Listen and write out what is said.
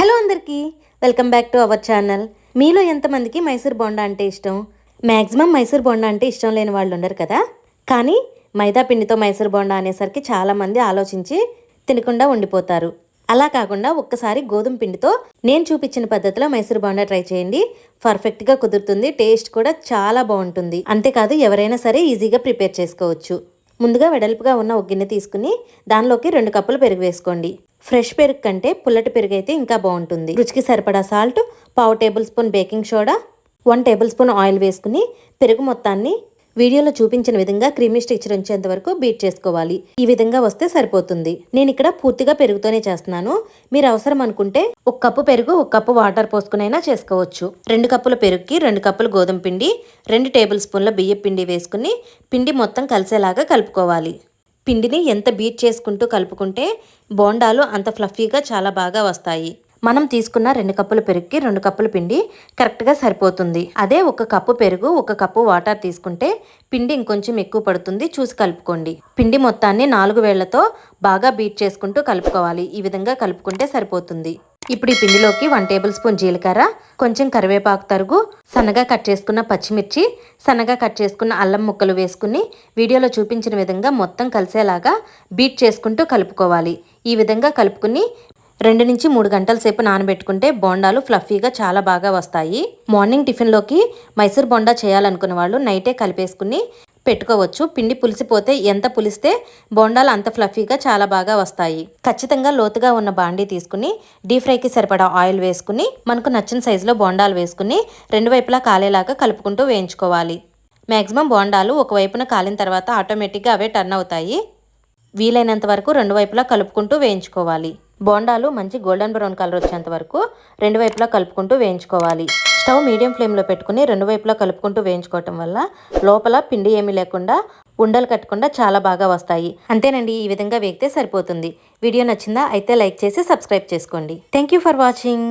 Hello అందరికీ welcome back to our channel. మీలో ఎంతమందికి మైసూర్ బోండా అంటే ఇష్టం? మ్యాక్సిమం మైసూర్ బోండా అంటే ఇష్టం లేని వాళ్ళు ఉండరు కదా? కానీ మైదా పిండితో మైసూర్ బోండా అనేసరికి చాలామంది ఆలోచించి తినకుండా ఉండిపోతారు. అలా కాకుండా ఒక్కసారి గోధుమ పిండితో నేను చూపించిన పద్ధతిలో మైసూర్ బోండా ట్రై చేయండి. పర్ఫెక్ట్గా కుదురుతుంది టేస్ట్ కూడా చాలా బాగుంటుంది. అంతేకాదు ఎవరైనా సరే ఈజీగా ప్రిపేర్ చేసుకోవచ్చు. ముందుగా వెడల్పుగా ఉన్న ఒక గిన్నె తీసుకుని దానిలోకి రెండు కప్పులు పెరుగు వేసుకోండి. ఫ్రెష్ పెరుగు కంటే పుల్లటి పెరుగు అయితే ఇంకా బాగుంటుంది. రుచికి సరిపడా సాల్ట్ పావు tablespoon baking soda one tablespoon oil వేసుకుని పెరుగు మొత్తాన్ని వీడియోలో చూపించిన విధంగా క్రీమీ స్టిక్చర్ వచ్చేంత వరకు బీట్ చేసుకోవాలి. ఈ విధంగా వస్తే సరిపోతుంది. నేను ఇక్కడ పూర్తిగా పెరుగుతోనే చేస్తున్నాను. మీరు అవసరం అనుకుంటే ఒక కప్పు పెరుగు ఒక కప్పు వాటర్ పోసుకునైనా చేసుకోవచ్చు. రెండు కప్పుల పెరుగుకి రెండు కప్పులు గోధుమ పిండి రెండు టేబుల్ స్పూన్ల బియ్యం పిండి వేసుకుని పిండి మొత్తం కలిసేలాగా కలుపుకోవాలి. పిండిని ఎంత బీట్ చేసుకుంటూ కలుపుకుంటే బోండాలు అంత ఫ్లఫీగా చాలా బాగా వస్తాయి. మనం తీసుకున్న రెండు కప్పుల పెరుగుకి రెండు కప్పుల పిండి కరెక్ట్గా సరిపోతుంది. అదే ఒక కప్పు పెరుగు ఒక కప్పు వాటర్ తీసుకుంటే పిండి ఇంకొంచెం ఎక్కువ పడుతుంది. చూసి కలుపుకోండి. పిండి మొత్తాన్ని నాలుగు వేళ్ళతో బాగా బీట్ చేసుకుంటూ కలుపుకోవాలి. ఈ విధంగా కలుపుకుంటే సరిపోతుంది. ఇప్పుడు ఈ పిండిలోకి వన్ టేబుల్ స్పూన్ జీలకర్ర కొంచెం కరివేపాకు తరుగు సన్నగా కట్ చేసుకున్న పచ్చిమిర్చి సన్నగా కట్ చేసుకున్న అల్లం ముక్కలు వేసుకుని వీడియోలో చూపించిన విధంగా మొత్తం కలిసేలాగా బీట్ చేసుకుంటూ కలుపుకోవాలి. ఈ విధంగా కలుపుకుని రెండు నుంచి మూడు గంటల సేపు నానబెట్టుకుంటే బోండాలు ఫ్లఫీగా చాలా బాగా వస్తాయి. మార్నింగ్ టిఫిన్లోకి మైసూర్ బోండా చేయాలనుకున్న వాళ్ళు నైటే కలిపేసుకుని పెట్టుకోవచ్చు. పిండి పులిసిపోతే ఎంత పులిస్తే బోండాలు అంత ఫ్లఫీగా చాలా బాగా వస్తాయి. ఖచ్చితంగా లోతుగా ఉన్న బాండీ తీసుకుని డీప్ ఫ్రైకి సరిపడా ఆయిల్ వేసుకుని మనకు నచ్చిన సైజులో బోండాలు వేసుకుని రెండు వైపులా కాలేలాగా కలుపుకుంటూ వేయించుకోవాలి. మ్యాక్సిమం బోండాలు ఒకవైపున కాలిన తర్వాత ఆటోమేటిక్గా అవే టర్న్ అవుతాయి. వీలైనంత వరకు రెండు వైపులా కలుపుకుంటూ వేయించుకోవాలి. బోండాలు మంచి గోల్డెన్ బ్రౌన్ కలర్ వచ్చేంత వరకు రెండు వైపులా కలుపుకుంటూ వేయించుకోవాలి. స్టవ్ మీడియం ఫ్లేమ్లో పెట్టుకుని రెండు వైపులా కలుపుకుంటూ వేయించుకోవటం వల్ల లోపల పిండి ఏమీ లేకుండా ఉండలు కట్టకుండా చాలా బాగా వస్తాయి. అంతేనండి ఈ విధంగా వేగితే సరిపోతుంది. వీడియో నచ్చిందా అయితే లైక్ చేసి సబ్స్క్రైబ్ చేసుకోండి. Thank for watching.